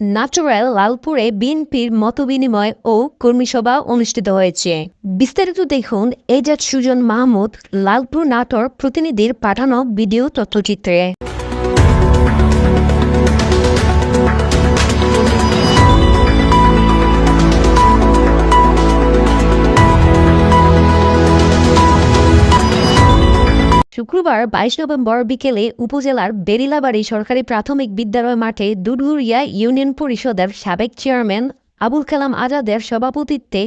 Natural লালপুরে বিএনপির মতবিনিময় ও কর্মীসভা অনুষ্ঠিত হয়েছে। বিস্তারিত দেখুন এজাজ সুজন মাহমুদ, লালপুর নাটোর প্রতিনিধির পাঠানো ভিডিও তথ্যচিত্রে। শুক্রবার বাইশ নভেম্বর বিকেলে উপজেলার বেরিলাবাড়ি সরকারি প্রাথমিক বিদ্যালয় মাঠে দুধুরিয়া ইউনিয়ন পরিষদের সাবেক চেয়ারম্যান আবুল কালাম আজাদের সভাপতিত্বে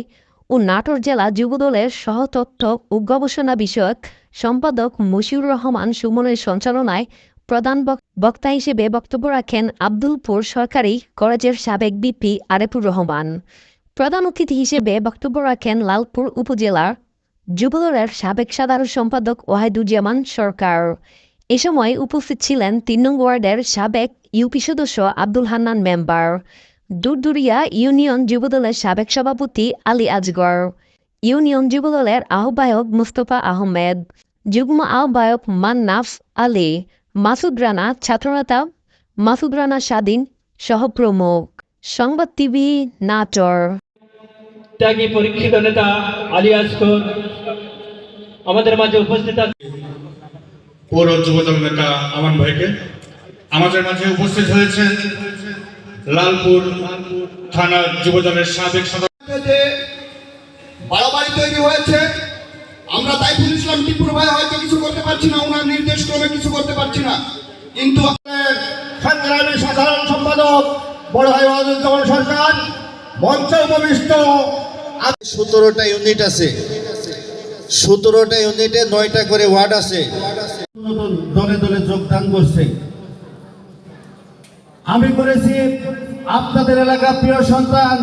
ও নাটোর জেলা যুবদলের সহতত্ত্ব ও গবেষণা বিষয়ক সম্পাদক মশিউর রহমান সুমনের সঞ্চালনায় প্রধান বক- বক্তা হিসেবে বক্তব্য রাখেন আব্দুলপুর সরকারি কলেজের সাবেক বিপি আরেফুর রহমান। প্রধান অতিথি হিসেবে বক্তব্য রাখেন লালপুর উপজেলার যুবদলের সাবেক সাধারণ সম্পাদক ওয়াহিদুজ্জামান সরকার। এ সময় উপস্থিত ছিলেন তিন নং ওয়ার্ডের সাবেক ইউপি সদস্য আব্দুল হান্নান মেম্বার। দুরদুরিয়া ইউনিয়ন যুবদলের সাবেক সভাপতি আলী আজগর। ইউনিয়ন যুবদলের আহ্বায়ক মুস্তফা আহমেদ। যুগ্ম আহ্বায়ক মান্নাফ আলী। মাসুদ রানা ছাত্রনেতা। মাসুদ রানা স্বাধীন সহ প্রমুখ সংবাদ টিভি নাটর। ত্যাগী পরীক্ষিত নেতা আলী আসকর আমাদের মাঝে উপস্থিত আছে। পৌর যুবদল নেতা আমান ভাইকে। আমাদের মাঝে উপস্থিত হয়েছে লালপুর থানা যুবদলের সাবেক সদস্য। বাড়াবাড়ি তৈরি হয়েছে আমরা তাইফুল ইসলাম টিপুর ভাই হয়তো কিছু করতে পারছি না ওনার নির্দেশ ক্রমে কিছু করতে পারছি না। কিন্তু আমাদের সংগ্রামী সাধারণ সম্পাদক বড় ভাই ওয়াজুজ্জামান সরকার মঞ্চে উপবিষ্ট। সতেরোটা ইউনিট আছে। সতেরোটা ইউনিটে নয়টা করে ওয়ার্ড আছে। দলে দলে যোগদান করছে। আমি করেছি আপনাদের এলাকার প্রিয় সন্তান,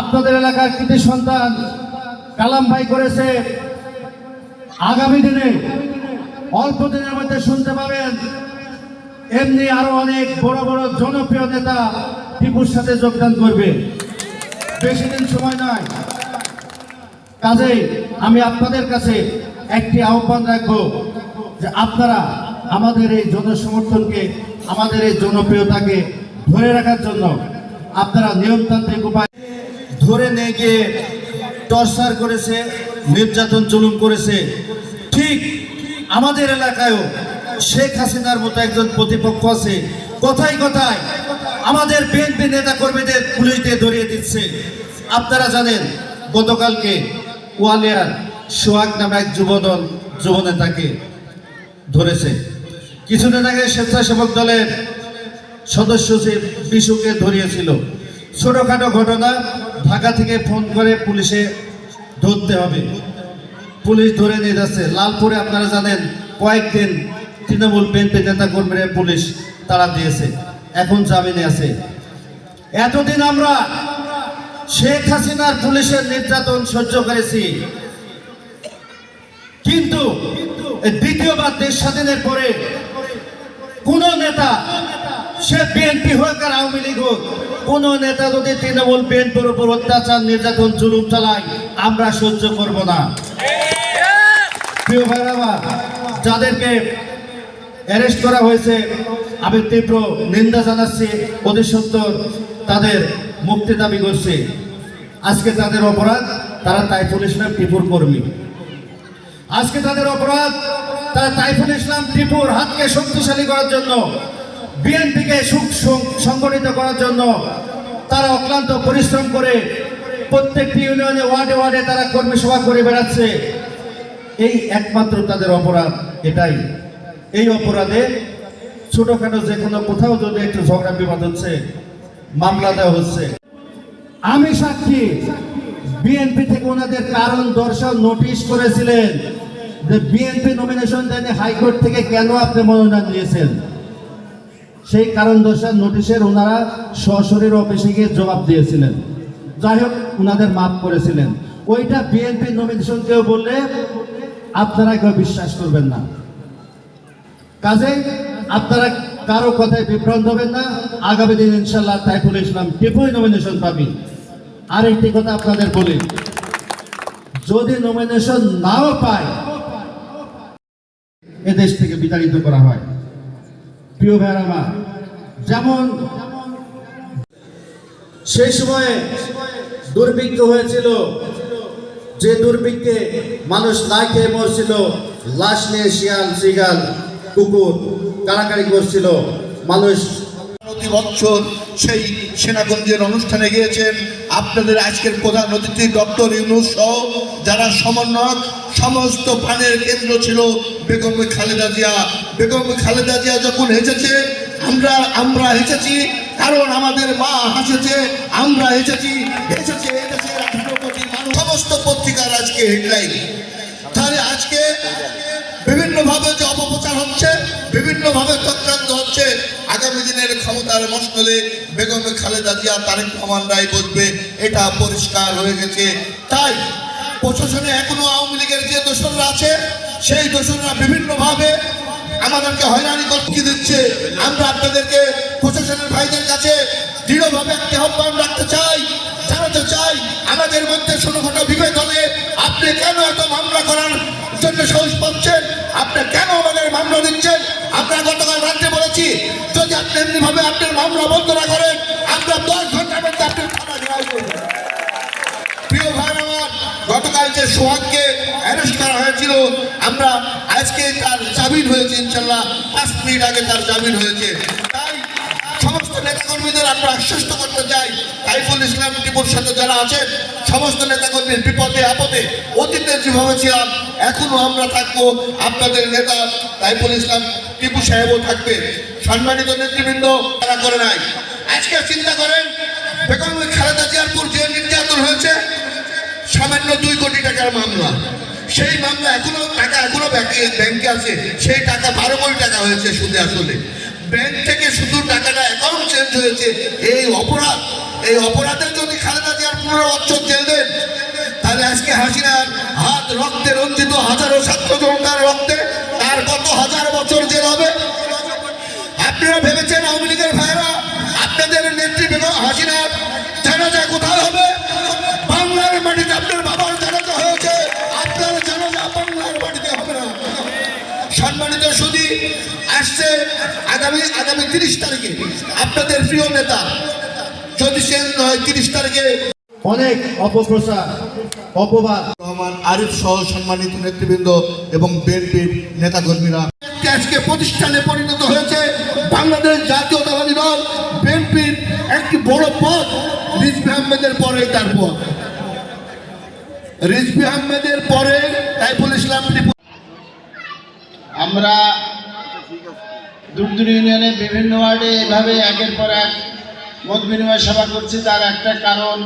আপনাদের এলাকার কৃতি সন্তান, কালাম ভাই করেছে। আগামী দিনে অল্প দিনের মধ্যে শুনতে পাবেন, এমনি আরও অনেক বড় বড় জনপ্রিয় নেতা টিপুর সাথে যোগদান করবে। বেশি দিন সময় নয় কাজেই আমি আপনাদের কাছে একটি আহ্বান রাখব যে আপনারা আমাদের এই জনসমর্থনকে, আমাদের এই জনপ্রিয়তাকে ধরে রাখার জন্য আপনারা নিয়মতান্ত্রিক উপায় ধরে নিয়ে গিয়ে টর্চার করেছে, নির্যাতন জুলুম করেছে। ঠিক আমাদের এলাকায়ও শেখ হাসিনার মতো একজন প্রতিপক্ষ আছে। কথায় কথায় আমাদের বিএনপি নেতা কর্মীদের পুলিশ ধরিয়ে দিচ্ছে। আপনারা জানেন, গতকালকে ওয়ালিয়ার সোহাগ নামে এক যুবদল যুবনেতাকে ধরেছে। কিছুদিন আগে স্বেচ্ছাসেবক দলের সদস্য সে বিশুকে ধরিয়েছিল। ছোটখাটো ঘটনা, ঢাকা থেকে ফোন করে পুলিশে ধরতে হবে। পুলিশ ধরে নিয়ে যাচ্ছে। লালপুরে আপনারা জানেন, কয়েকদিন তৃণমূল বিএনপি নেতা কর্মীরা পুলিশ তারা দিয়েছে। এখন জামিনে আছে। এতদিন আমরা শেখ হাসিনার পুলিশের নির্যাতন সহ্য করেছি। কিন্তু দ্বিতীয়বার দেশ স্বাধীনের পরে কোন নেতা, সে বিএনপি হোক আর আওয়ামী লীগ হোক, কোন নেতা যদি তৃণমূল বিএনপির উপর অত্যাচার, নির্যাতন, জুলুম চালায়, আমরা সহ্য করব না। যাদেরকে অ্যারেস্ট করা হয়েছে, আমি তীব্র নিন্দা জানাচ্ছি অতি সত্তর তাদের মুক্তি দাবি করছে। আজকে তাদের অপরাধ, তারা তাইফুল ইসলাম টিপুর কর্মী। আজকে তাদের অপরাধ, তারা তাইফুল ইসলাম টিপুর হাতকে শক্তিশালী করার জন্য, বিএনপিকে সুখ সংগঠিত করার জন্য তারা অক্লান্ত পরিশ্রম করে প্রত্যেকটি ইউনিয়নে, ওয়ার্ডে ওয়ার্ডে তারা কর্মী সভা করে বেড়াচ্ছে। এই একমাত্র তাদের অপরাধ এটাই। এই অপরাধে ছোটখাটো যে কোনো কোথাও যদি একটু ঝগড়া বিবাদ হচ্ছে, মামলা দেওয়া হচ্ছে আমি সাক্ষী বিএনপি থেকে ওনাদের কারণ দর্শন নোটিশ করেছিলেন যে বিএনপি নমিনেশন দেয়নি, হাইকোর্ট থেকে কেন আপনি মনোনয়ন দিয়েছেন? সেই কারণ দর্শন নোটিশের ওনারা সশরীর অফিসে গিয়ে জবাব দিয়েছিলেন। যাই হোক, ওনাদের মাফ করেছিলেন। ওইটা বিএনপি নমিনেশন কেউ বললে আপনারা কেউ বিশ্বাস করবেন না। কাজে আপনারা কারও কথায় বিভ্রান্ত হবেন না। আগামী দিন ইনশাল্লাহ তাইফুল ইসলাম টিপুই নমিনেশন পাবি। আর একটি কথা আপনাদের বলি। যদি নমিনেশন নাও পায় এদেশ থেকে বিতাড়িত করা হয়। প্রিয় আমার, যেমন সেই সময়ে দুর্ভিক্ষ হয়েছিল, যে দুর্ভিক্ষে মানুষ না খেয়ে মরছিল, লাশ নিয়ে শিয়াল, শিগাল, কুকুর কাড়াকাড়ি করছিল মানুষ প্রতি বছর সেই সেনাগঞ্জের অনুষ্ঠানে গিয়েছেন। আপনাদের আজকের প্রধান অতিথি ডক্টর ইউনুস সহ যারা সমন্বয়ক, সমস্ত প্রাণের কেন্দ্র ছিল বেগম খালেদা জিয়া। বেগম খালেদা জিয়া যখন হেসেছে, আমরা আমরা হেসেছি, কারণ আমাদের মা হাসেছে, আমরা হেসেছি, হেসেছে মানুষ সমস্ত পত্রিকার আজকে হেডলাইন তাহলে আজকে বিভিন্নভাবে যে অপপ্রচার হচ্ছে, বিভিন্নভাবে চক্রান্ত হচ্ছে, আগামী দিনের ক্ষমতার মশলে বেগম খালেদা জিয়া, তারেক রহমান রায় বসবে, এটা পরিষ্কার হয়ে গেছে। তাই প্রশাসনে এখনও আওয়ামী লীগের যে দোসররা আছে, সেই দোসররা বিভিন্নভাবে আমাদেরকে হয়রানি করতে দিচ্ছে। আমরা আপনাদেরকে প্রশাসনের ভাইদের কাছে দৃঢ়ভাবে একটি আহ্বান রাখতে চাই মধ্যে ছোটখাটো বিভেদ হলে আপনি কেন এত মামলা করার জন্য সাহস পাচ্ছেন? আপনি কেন আমাদের মামলা দিচ্ছেন? আমরা গতকাল রাত্রে বলেছি, যদি আপনি এমনি ভাবে আপনার মামলা বন্ধ না করেন, আমরা দশ ঘণ্টার মধ্যে করব। প্রিয় ভাই আমার, গতকাল যে সোহাগকে অ্যারেস্ট করা হয়েছিল, আমরা আজকে তার জামিন হয়েছে ইনশাল্লাহ। পাঁচ মিনিট আগে তার জামিন হয়েছে। নেতাকর্মীদের আমরা আশ্বস্ত করতে চাই। সাইফুল ইসলাম টিপুর সাথে যারা আছেন, সমস্ত নেতাকর্মীর বিপদে, আপদে, অতীতে যেভাবে ছিলাম, এখনও আমরা থাকব আপনাদের নেতা সাইফুল ইসলাম টিপু সাহেবও থাকবে। সম্মানিত নেতৃবৃন্দ, তারা করে নাই। আজকে চিন্তা করেন, বেগম খালেদা জিয়ারপুর যে নির্যাতন হয়েছে, সামান্য দুই কোটি টাকার মামলা। সেই মামলা এখনও টাকা এখনও ব্যাংকে আছে। সেই টাকা বারো কোটি টাকা হয়েছে সুদে আসলে। ব্যাংক থেকে শুধু টাকাটা অ্যাকাউন্ট চেঞ্জ হয়েছে। এই অপরাধ, এই অপরাধের যদি খালেদা জিয়ার পনেরো বছর জেল দেন তাহলে আজকে হাসিনার হাত রক্তে রঞ্জিত হাজারো ছাত্র জনতার আসছে আগামী আগামী তিরিশ তারিখে। আপনাদের প্রিয় নেতা যদি সে হয় তিরিশ তারিখে। অনেক অপপ্রচার, অপবাদ। রহমান, আরিফ সহ সম্মানিত নেতৃবৃন্দ এবং বিএনপির নেতাকর্মীরা। আজকে প্রতিষ্ঠানে পরিণত হয়েছে বাংলাদেশ জাতীয়তাবাদী দল বিএনপির একটি বড় পদ, রিজভি আহমেদের পরে তার পদ। রিজভি আহমেদের পরে সাইফুল ইসলাম আমরা দুর্দুর ইউনিয়নে বিভিন্ন ওয়ার্ডে এভাবে একের পর এক মত বিনিময় সভা করছি। তার একটা কারণ